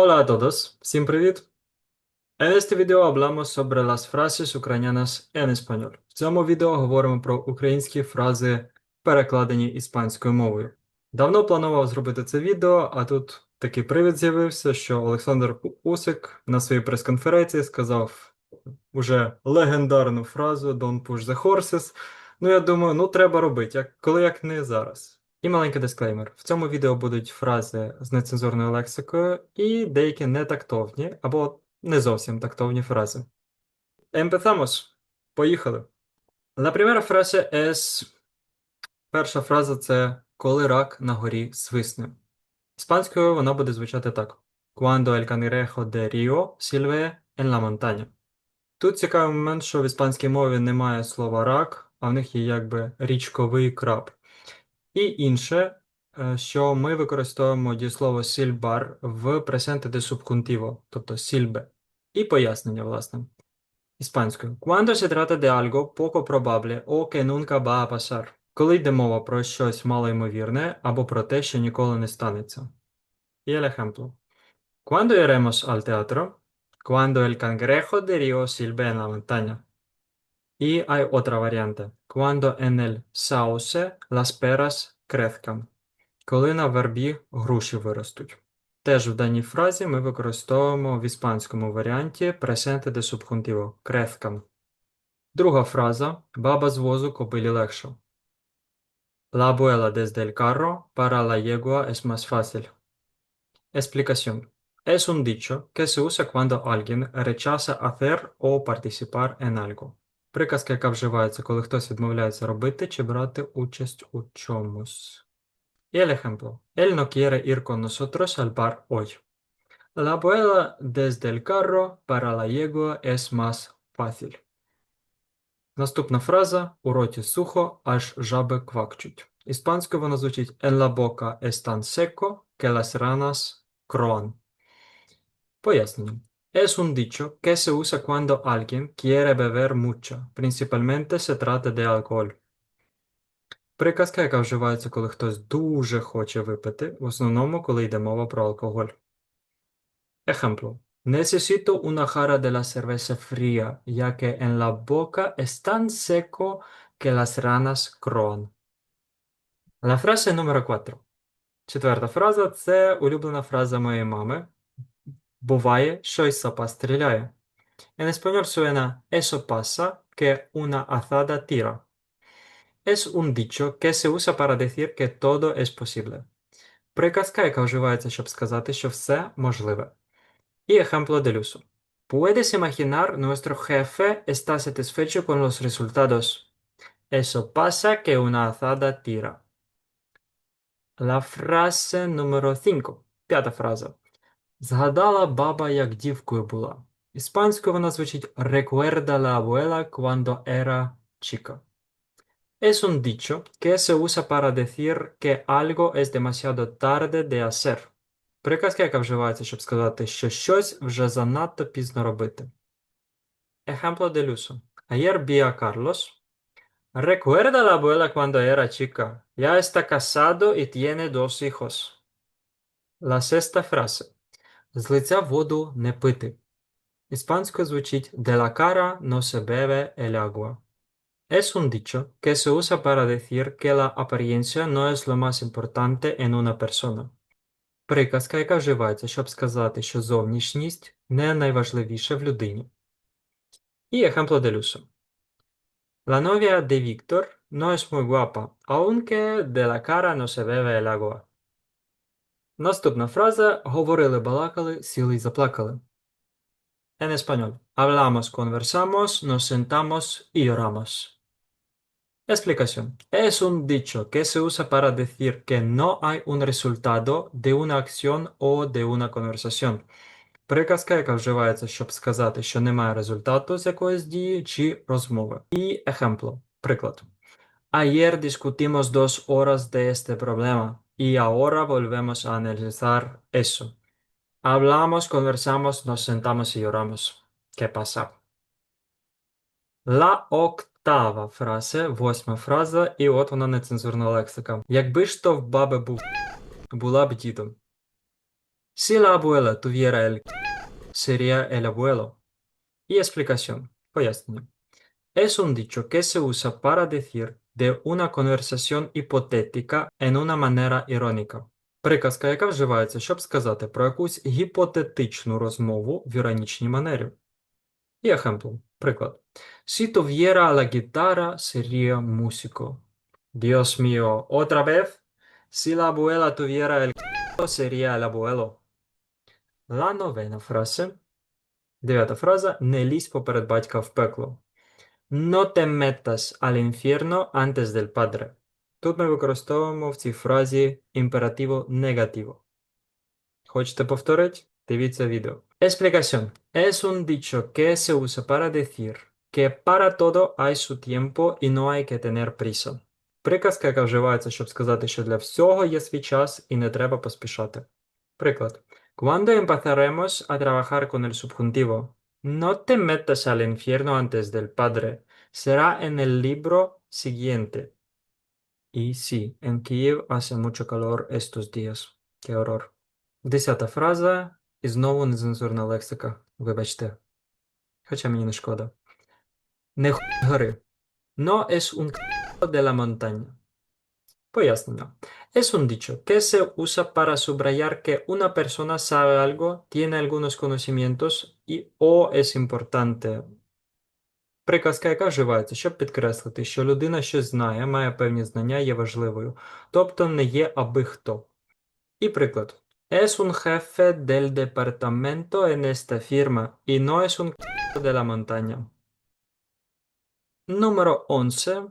Hola a todos, всім привіт! En este video hablamos sobre las frases ucranianas en español. В цьому відео говоримо про українські фрази, перекладені іспанською мовою. Давно планував зробити це відео, а тут такий привід з'явився, що Олександр Усик на своїй прес-конференції сказав уже легендарну фразу Don't push the horses. Ну, я думаю, ну треба робити, як, коли як не зараз. І маленький дисклеймер. В цьому відео будуть фрази з нецензурною лексикою і деякі нетактовні або не зовсім тактовні фрази. Empezamos. Поїхали. La primera frase es... Перша фраза це коли рак на горі свисне. Іспанською вона буде звучати так: Cuando el cangrejo de Río silbe en la montaña. Тут цікавий момент, що в іспанській мові немає слова рак, а в них є якби річковий краб. І інше, е, що ми використовуємо дієслово сільбар в пресенте де субкунтиво, тобто сільбе. І пояснення, власне. Іспанською. Cuando se trata de algo poco probable o que nunca va a pasar. Коли йде мова про щось малоймовірне або про те, що ніколи не станеться. І ejemplo. Cuando iremos al teatro? Cuando el cangrejo de Río silbe en la montaña. Y hay otra variante. Cuando en el sauce las peras crezcan. Коли на вербі груші виростуть. Теж в даній фразі ми використовуємо в іспанському варіанті presente de subjuntivo – crezcan. Друга фраза баба з возу кобилі легша. La abuela desde el carro para la yegua es más fácil. Explicación. Es un dicho que se usa cuando alguien rechaza hacer o participar en algo. Приказка, яка вживається, коли хтось відмовляється робити чи брати участь у чомусь. Y el ejemplo. Él no quiere ir con. La abuela desde el carro para la yegua es más fácil. Наступна фраза у роті сухо, аж жаби квакчуть. Іспанською вона звучить En la boca es tan seco que las ranas croan. Пояснення. Es un dicho que se usa cuando alguien quiere beber mucho. Principalmente se trata de alcohol. Приказка, яка вживається, коли хтось дуже хоче випити, в основному, коли йде мова про алкоголь. Ejemplo. Necesito una jarra de la cerveza fría, ya que en la boca es tan seco que las ranas croan. La frase número 4. Четверта фраза це улюблена фраза моєї мами. Буває, що й сапа стріляє. En español suena eso pasa que una azada tira. Es un dicho que se usa para decir que todo es posible. Приказка, яка вживається, щоб сказати, що все можливе. Y ejemplo del uso. Puedes imaginar, nuestro jefe está satisfecho con los resultados. Eso pasa que una azada tira. La frase número 5. П'ята фраза. Згадала баба, як дівкою була. Іспанською вона звучить Recuerda la abuela cuando era chica. Es un dicho que se usa para decir que algo es demasiado tarde de hacer. Приказка, яка вживається, щоб сказати, що щось вже занадто пізно робити. Ejemplo del uso. Ayer vi a Carlos. Recuerda la abuela cuando era chica. Ya está casado y tiene dos hijos. La sexta frase. З лиця воду не пити. Іспанською звучить De la cara no se bebe el agua. Es un dicho que se usa para decir que la apariencia no es lo más importante en una persona. Приказка, яка вживається, щоб сказати, що зовнішність не найважливіше в людині. І ejemplo del uso. La novia de Víctor no es muy guapa, aunque de la cara no se bebe el agua. Наступна фраза говорили, балакали, сіли й заплакали. En español. Hablamos, conversamos, nos sentamos y lloramos. Explicación. Es un dicho que se usa para decir que no hay un resultado de una acción o de una conversación. Приказка, яка вживається, щоб сказати, що немає результату з якоїсь дії чи розмови. І ejemplo. Приклад. Ayer discutimos dos horas de este problema y ahora volvemos a analizar eso. Hablamos, conversamos, nos sentamos y lloramos. ¿Qué pasa? La октава фраза, восьма фраза, і от вона нецензурна лексика. Якби ж то в баби був, була б дідом. Si la abuela tuviera el sería el abuelo. Y explicación. Пояснення. Es un dicho que se usa para decir de una conversación hipotética en una manera irónica. Приказка, яка вживається, щоб сказати про якусь гіпотетичну розмову в іронічній манері. І. Приклад. Si tuviera la guitarra, sería músico. Dios mío, otra vez. Si la abuela tuviera el sería el abuelo. La novena frase. Дев'ята фраза. Не лізь поперед батька в пекло. No te metas al infierno antes del padre. Тут ми використовуємо в цій фразі імперативо негативо. Хочете повторити? Дивіться відео. Explicación. Es un dicho que se usa para decir que para todo hay su tiempo y no hay que tener prisa. Приказка, яка вживається, щоб сказати, що для всього є свій час і не треба поспішати. Приклад. Cuando empezaremos a trabajar con el subjuntivo? No te metas al infierno antes del padre. Será en el libro siguiente. Y sí, en Kiev hace mucho calor estos días. Qué horror. Десята фраза. І знову нецензурна лексика. Вибачте. Хоча мені не шкода. Не хуй гори. No es un c*** de la montaña. Пояснення. Es un dicho que se usa para subrayar que una persona sabe algo, tiene algunos conocimientos y o es importante. Приказка, яка вживається, щоб підкреслити, що людина щось знає, має певні знання, є важливою, тобто не є аби хто. І приклад. Es un jefe del departamento en esta firma y no es un de la montaña. Número 11.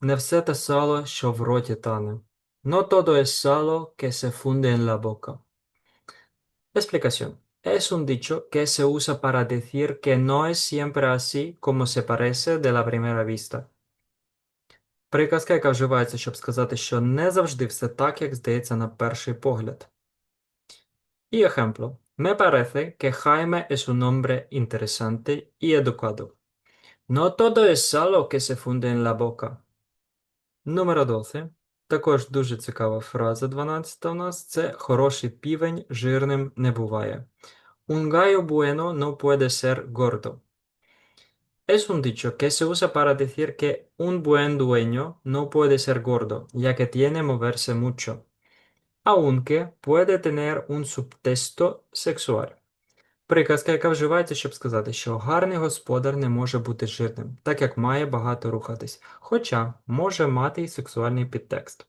Не все те сало, що в роті тане. No todo es salo que se funde en la boca. Explicación. Es un dicho que se usa para decir que no es siempre así como se parece de la primera vista. Приказка, яка вживається, щоб сказати, що не завжди все так, як здається на перший погляд. Y ejemplo. Me parece que Jaime es un hombre interesante y educado. No todo es salo que se funde en la boca. Número 12. Також дуже цікава фраза 12 у нас. Це хороший півень жирним не буває. Un gallo bueno no puede ser gordo. Es un dicho que se usa para decir que un buen dueño no puede ser gordo, ya que tiene moverse mucho, aunque puede tener un subtexto sexual. Приказка, яка вживається, щоб сказати, що гарний господар не може бути жирним, так як має багато рухатись, хоча може мати й сексуальний підтекст.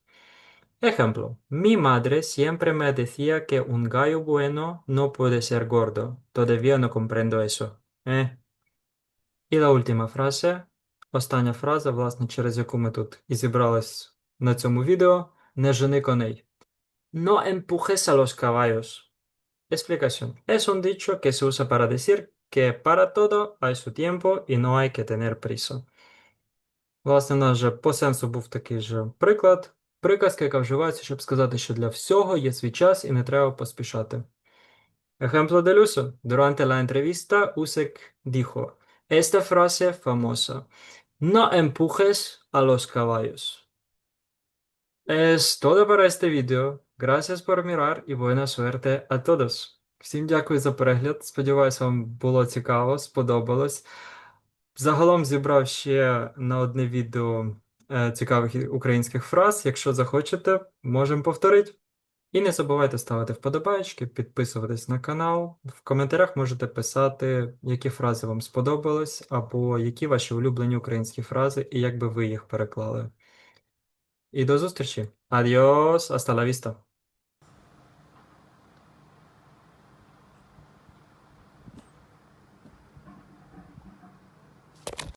Ejemplo. Mi madre siempre me decía que un gallo bueno no puede ser gordo. Todavía no comprendo eso. Eh. І la última frase. Остання фраза, власне, через яку ми тут і зібрались на цьому відео. Не жени коней. No empujes a los caballos. Explicación. Es un dicho que se usa para decir que para todo hay su tiempo y no hay que tener prisa. Власне, у нас же по сенсу був такий же приклад. Приказка, яка вживається, щоб сказати, що для всього є свій час і не треба поспішати. Ejemplo del uso. Durante la entrevista, Usek dijo esta frase famosa. No empujes a los caballos. Es todo para este video. Gracias por mirar y buena suerte a todos. Всім дякую за перегляд. Сподіваюсь, вам було цікаво, сподобалось. Загалом зібрав ще на одне відео е, цікавих українських фраз. Якщо захочете, можемо повторити. І не забувайте ставити вподобайки, підписуватись на канал. В коментарях можете писати, які фрази вам сподобались, або які ваші улюблені українські фрази, і як би ви їх переклали. І до зустрічі. Адіос, hasta la vista.